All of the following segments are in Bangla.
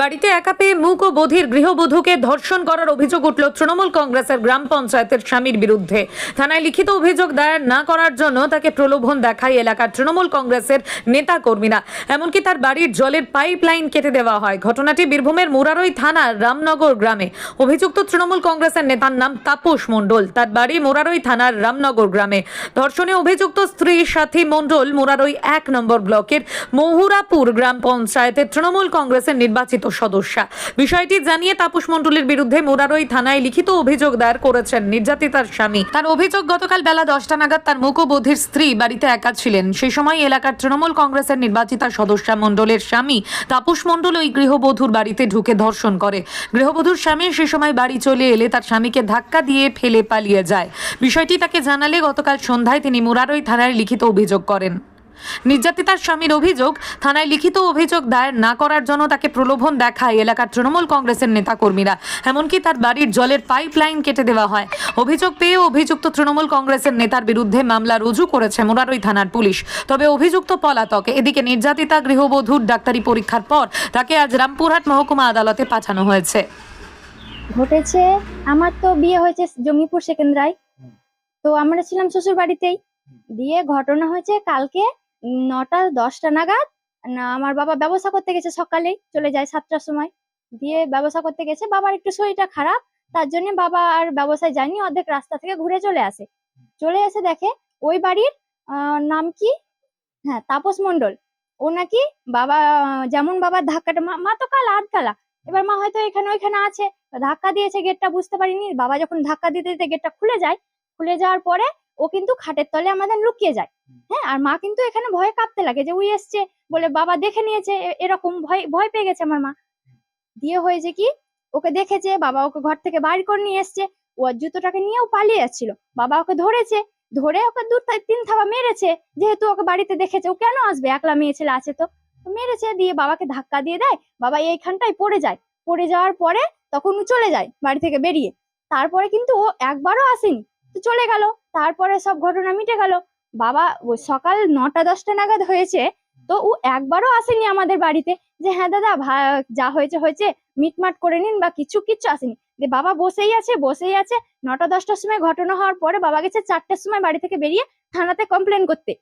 বাড়িতে একা পেয়ে মুখ ও বধির গৃহবধূকে ধর্ষণ করার অভিযোগ উঠল তৃণমূল কংগ্রেসের গ্রাম পঞ্চায়েতের স্বামীর বিরুদ্ধে। থানায় লিখিত অভিযোগ দায়ের না করার জন্য তাকে প্রলোভন দেখায় এলাকার তৃণমূল কংগ্রেসের নেতা কর্মীরা এমনকি তার বাড়ির জলের পাইপ লাইন কেটে দেওয়া হয়। ঘটনাটি বীরভূমের মুরারই থানার রামনগর গ্রামে। অভিযুক্ত তৃণমূল কংগ্রেসের নেতার নাম তাপস মণ্ডল। তার বাড়ি মুরারই থানার রামনগর গ্রামে। ধর্ষণে অভিযুক্ত স্ত্রী সাথী মণ্ডল মুরারই এক নম্বর ব্লকের মহুরাপুর গ্রাম পঞ্চায়েতের তৃণমূল কংগ্রেসের নির্বাচিত সদস্যা। বিষয়টি জানিয়ে তাপস মণ্ডলের বিরুদ্ধে মুরারই থানায় লিখিত অভিযোগ দায়ের করেছেন নির্যাতিতার স্বামী। তার অভিযোগ, গতকাল বেলা দশটা নাগাদ তার মুখবধির স্ত্রী বাড়িতে একা ছিলেন। সেই সময় এলাকার তৃণমূল কংগ্রেসের নির্বাচিতা সদস্যা মণ্ডলের স্বামী তাপস মণ্ডল ওই গৃহবধূর বাড়িতে ঢুকে ধর্ষণ করে। গৃহবধূর স্বামী সে সময় বাড়ি চলে এলে তার স্বামীকে ধাক্কা দিয়ে ফেলে পালিয়ে যায়। বিষয়টি তাকে জানালে গতকাল সন্ধ্যায় তিনি মুরারই থানায় লিখিত অভিযোগ করেন। নির্যাতিতার স্বামীর অভিযোগ, থানায় লিখিত অভিযোগ দায়ের না করার জন্য তাকে প্রলোভন দেখায় এলাকার তৃণমূল কংগ্রেসের নেতাকর্মীরা। এমনকি তার বাড়ির জলের পাইপ লাইন কেটে দেওয়া হয়। অভিযোগ পেয়ে অভিযুক্ত তৃণমূল কংগ্রেসের নেতার বিরুদ্ধে মামলা রুজু করেছে মুরারই থানার পুলিশ। তবে অভিযুক্ত পলাতক, এদিকে নির্যাতিতা গৃহবধূর ডাক্তারি পরীক্ষার পর তাকে আজ রামপুরহাট মহকুমা আদালতে পাঠানো হয়েছে। ঘটেছে, আমার তো বিয়ে হয়েছে জঙ্গিপুর সেকেন্দ্রায়। তো আমরা ছিলাম শ্বশুর বাড়িতেই দিয়ে ঘটনা হয়েছে কালকে নটা, দশটা নাগাদ, না, আমার বাবা ব্যবসা করতে গেছে সকালেই চলে যায় সাতটার সময়। দিয়ে ব্যবসা করতে গেছে, বাবার একটু শরীরটা খারাপ, তার জন্য বাবা আর ব্যবসায় যায়নি, অর্ধেক রাস্তা থেকে ঘুরে চলে আসে। চলে এসে দেখে ওই বাড়ির নাম কি? হ্যাঁ তাপস মন্ডল ও নাকি বাবা, যেমন বাবার ধাক্কাটা, মা তো কালা, আধ কালা। এবার মা হয়তো এখানে ওইখানে আছে। ধাক্কা দিয়েছে গেটটা বুঝতে পারিনি। বাবা যখন ধাক্কা দিতে দিতে গেটটা খুলে যায়, খুলে যাওয়ার পরে ও কিন্তু খাটের তলে আমাদের লুকিয়ে যায়। হ্যাঁ আর মা কিন্তু এখানে ভয়ে কাঁপতে লাগে যে উই এসছে। বলে বাবা দেখে নিয়েছে এরকম ভয় ভয় পেয়ে গেছে আমার মা। দিয়ে হয়েছে কি ওকে দেখেছে বাবা ওকে ঘর থেকে বাইর করে নিয়ে এসছে। ওর জুতোটাকে নিয়েও পালিয়ে যাচ্ছিল। বাবা ওকে ধরেছে ধরে ওকে দু তিন থাবা মেরেছে। যেহেতু ওকে বাড়িতে দেখেছে ও কেন আসবে? একলা মেয়ে ছেলে আছে তো মেরেছে দিয়ে বাবাকে ধাক্কা দিয়ে দেয়। বাবা এইখানটায় পড়ে যায়। পড়ে যাওয়ার পরে তখন ও চলে যায় বাড়ি থেকে বেরিয়ে। তারপরে কিন্তু ও একবারও আসেনি। তো চলে গেল। তারপরে সব ঘটনা মিটে গেল। বাবা সকাল নটা, দশটা নাগাদ হয়েছে। তো ও একবারও আসেনি আমাদের বাড়িতে যে হ্যাঁ দাদা যা হয়েছে হয়েছে, মিটমাট করে নিন বা কিছু, কিচ্ছু আসেনি। যে, বাবা বসেই আছে বসেই আছে। নটা, দশটার সময় ঘটনা হওয়ার পরে বাবা গেছে চারটের সময় বাড়ি থেকে বেরিয়ে থানাতে কমপ্লেন করতে।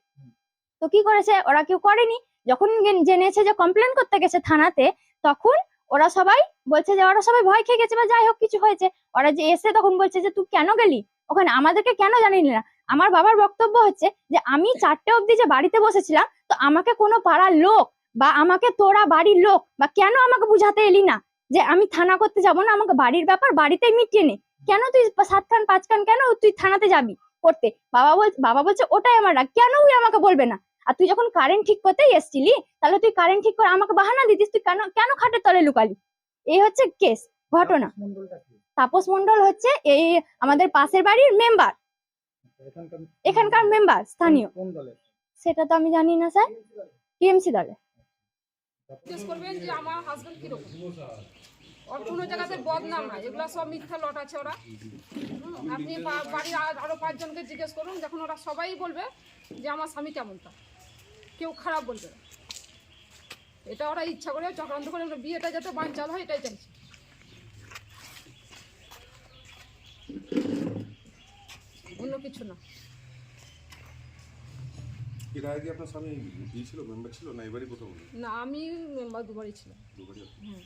তো কি করেছে? ওরা কেউ করেনি। যখন জেনেছে যে কমপ্লেন করতে গেছে থানাতে, তখন ওরা সবাই বলছে যে, ওরা সবাই ভয় খেয়ে গেছে বা যাই হোক, কিছু হয়েছে। ওরা যে এসে তখন বলছে যে, তুই কেন গেলি? ওখানে আমাদেরকে কেন জানিনি না? আমার বাবার বক্তব্য হচ্ছে যে, আমি চারটে অবধি যে বাড়িতে বসেছিলাম, তো আমাকে কোনো পাড়ার লোক বা আমাকে তোরা বাড়ির লোক বা কেন আমাকে বুঝাতে এলি না? যে আমি থানা করতে যাব না, আমাকে বাড়ির ব্যাপার বাড়িতেই মিটিয়ে নে। কেন তুই সাত খান, পাঁচ খান, কেন তুই থানাতে যাবি করতে? বাবা বল, বাবা বলছে, ওটাই আমার রাগ। কেন ওই আমাকে বলবে না? আর তুই যখন কারেন্ট ঠিক করতেই এসছিলি, তাহলে তুই কারেন্ট ঠিক করে আমাকে বাহানা দিতিস। তুই কেন কেন খাটের তলে লুকালি? এই হচ্ছে কেস ঘটনা। তাপস মন্ডল হচ্ছে এই আমাদের পাশের বাড়ির মেম্বার এখানকার মেম্বার স্থানীয়। সেটা তো আমি জানি না স্যার। টিএমসি দলে জিজ্ঞেস করবেন যে আমার হাজবেন্ড কীরকম? ওর কোনো জায়গাতে বদনাম নাই এগুলো সব মিথ্যা লট আছে ওরা। আপনি বাড়ির আর- আরও পাঁচজনকে জিজ্ঞেস করুন দেখুন ওরা সবাই বলবে যে আমার স্বামী কেমনটা। কেউ খারাপ বলবে এটা ওরা ইচ্ছা করে চক্রান্ত করে ওরা বিয়েটা যাতে বাঞ্চাল হয় এটাই চাইছে। অন্য কিছু না। এর আগে আপনার স্বামী বিয়ে ছিল মেম্বার ছিল না? এবারই প্রথম? না আমি মেম্বার দুবারই ছিলাম। দুবারই। হুম।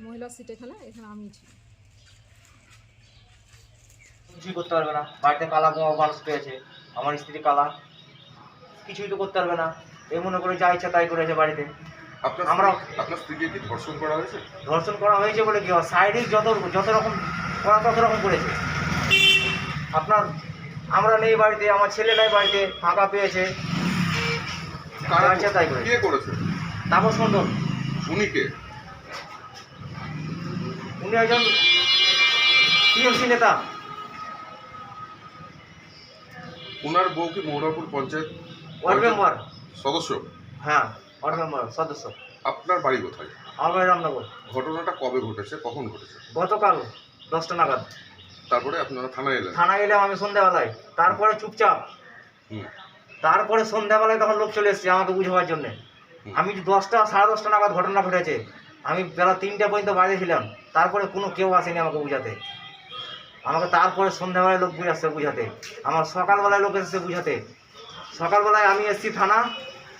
মহিলা সিট এখানে এখানে আমি ছিলাম। কিছুই করতে পারবে না। বাড়িতে কালা বোমা মানুষ পেয়েছে। আমার স্ত্রী কালা। কিছুই তো করতে পারবে না। এই মনে করে যা ইচ্ছা তাই করেছে বাড়িতে। আপনার আমরা- আপনার স্ত্রীকে কি ধর্ষণ করা হয়েছে? ধর্ষণ করা হয়েছে বলে কি? হয় শারীরিক যত যত রকম করা তত রকম করেছে। আপনার আমরা নেই বাড়িতে আমার ছেলে নাই বাড়িতে ফাঁকা পেয়েছে। কারা তাই কে করেছে? তাপস মণ্ডল। উনি কে? উনি একজন টিএমসি নেতা। ওনার বউ কি মৌরাপুর পঞ্চায়েত ওয়ার্ড মেম্বার। সদস্য? হ্যাঁ ওয়ার্ড মেম্বার সদস্য। আপনার বাড়ি কোথায়? আমার বাড়ি রামনগর। ঘটনাটা কবে ঘটেছে? কখন ঘটেছে? গতকাল দশটা নাগাদ। তারপরে আপনারা থানায় এলেন? থানায় এলাম আমি সন্ধ্যাবেলায়। তারপরে চুপচাপ। তারপরে সন্ধ্যাবেলায় তখন লোক চলে এসছে আমাকে বুঝাবার জন্য। আমি দশটা সাড়ে দশটা নাগাদ ঘটনা ঘটেছে। আমি বেলা তিনটা পর্যন্ত বাইরে ছিলাম। তারপরে কোনো কেউ আসেনি আমাকে বুঝাতে। আমাকে তারপরে সন্ধ্যাবেলায় লোক বুঝে আসছে বুঝাতে। আমার সকালবেলায় লোক এসেছে বুঝাতে। সকালবেলায় আমি এসেছি থানা।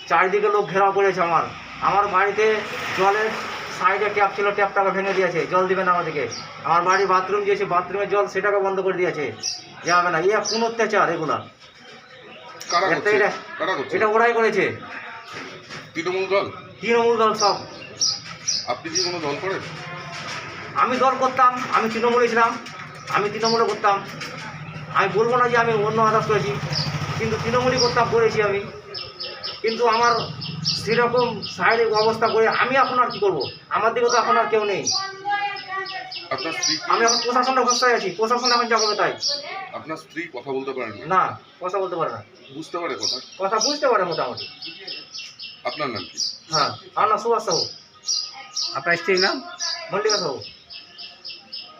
চারিদিকে লোক ঘেরাও করেছে আমার। আমার বাড়িতে জলের সাইডে ট্যাপ ছিল ট্যাপটাকে ভেঙে দিয়েছে জল দিবে না আমাদেরকে। আমার বাড়ি বাথরুম দিয়েছে বাথরুমের জল সেটাকে বন্ধ করে দিয়েছে। যাবে না ইয়ে কোন অত্যাচার এগুলা? এটা- ওরাই করেছে। তৃণমূল দল? তৃণমূল দল সব। আপনি কি কোনো দল করেন? আমি দল করতাম আমি তৃণমূলে ছিলাম আমি তৃণমূলে করতাম। আমি বলব না যে আমি অন্য আদার্স করেছি কিন্তু তৃণমূলই করতাম করেছি আমি। কিন্তু আমার সেরকম শারীরিক অবস্থা করে আমি এখন আর কি করব? আমার দিকে তো এখন আর কেউ নেই। আপনার স্ত্রী আমি এখন প্রশাসনের ভরসায় আছি। প্রশাসন এখন যা করবে তাই আপনার স্ত্রী কথা বলতে পারেন না? না কথা বলতে পারে না। বুঝতে পারে কথা? কথা বুঝতে পারে মোটামুটি। আপনার নাম কি? হ্যাঁ আর না সুভাষ সাহু। আপনার স্ত্রীর নাম? মল্লিকা সাহু।